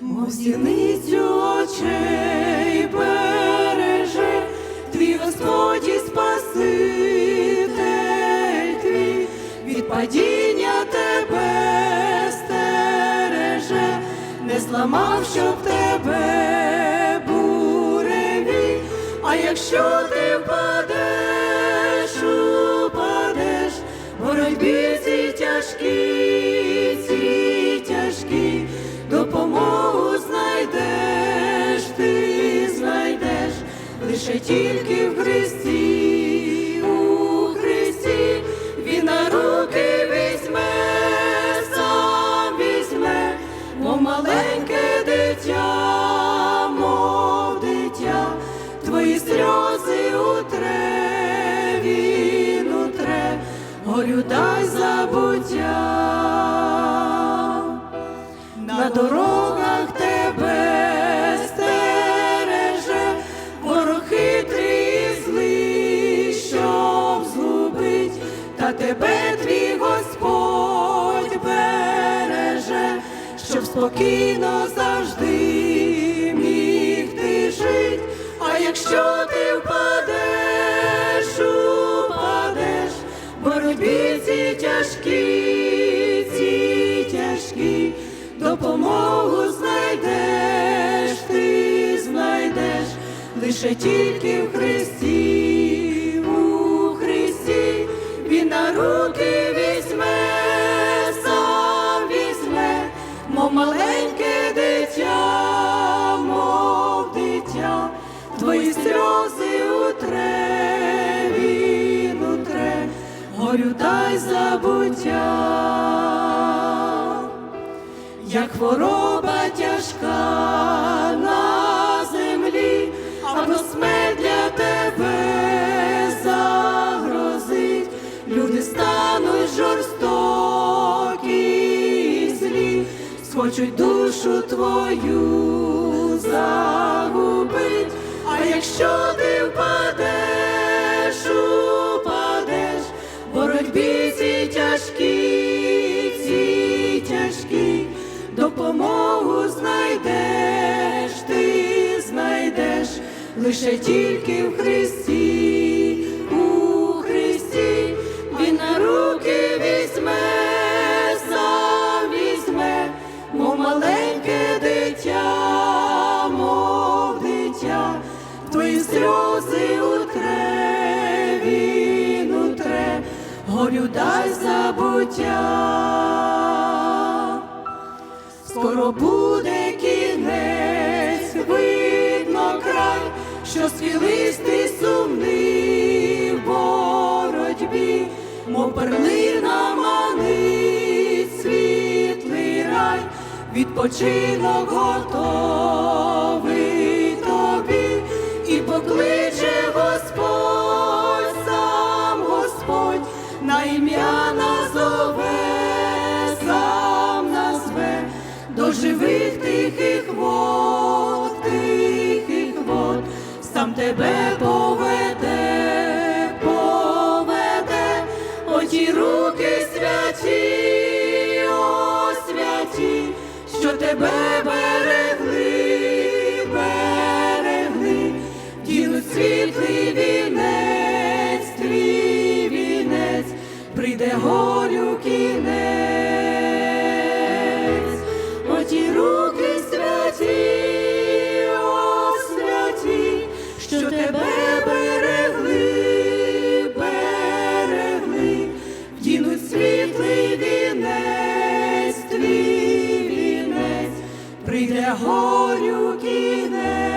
мов зіницю очей береже, твій Господь і Спаситель твій, від падіння тебе стереже, не зламав, щоб тебе буреві, а якщо ти лише тільки в Христі, у Христі, Він на руки візьме, сам візьме, мов маленьке дитя, мов дитя, твої сльози утре, він утре, горю дай забуття. На дорогах спокійно завжди міг ти жить, а якщо ти впадеш, упадеш, боротьбі ці тяжкі, ці тяжкі, допомогу знайдеш, ти знайдеш, лише тільки в Христі, твої сльози утре, він утре, горю дай забуття. Як хвороба тяжка на землі, або смерть для тебе загрозить, люди стануть жорстокі і злі, схочуть душу твою загубить, а якщо ти впадеш, упадеш, в боротьбі ці тяжкі, ці тяжкі, допомогу знайдеш, ти знайдеш, лише тільки в Христі, сльози утре, він утре, горю дай забуття. Скоро буде кінець, видно край, що свілистий сумний в боротьбі, мов перлина манить світлий рай, відпочинок готовий і покличе Господь, сам Господь, на ім'я назове, сам назве. До живих тихих вод, тихих вод, сам тебе поведе, поведе, оті руки святі, о святі, що тебе горю кінець.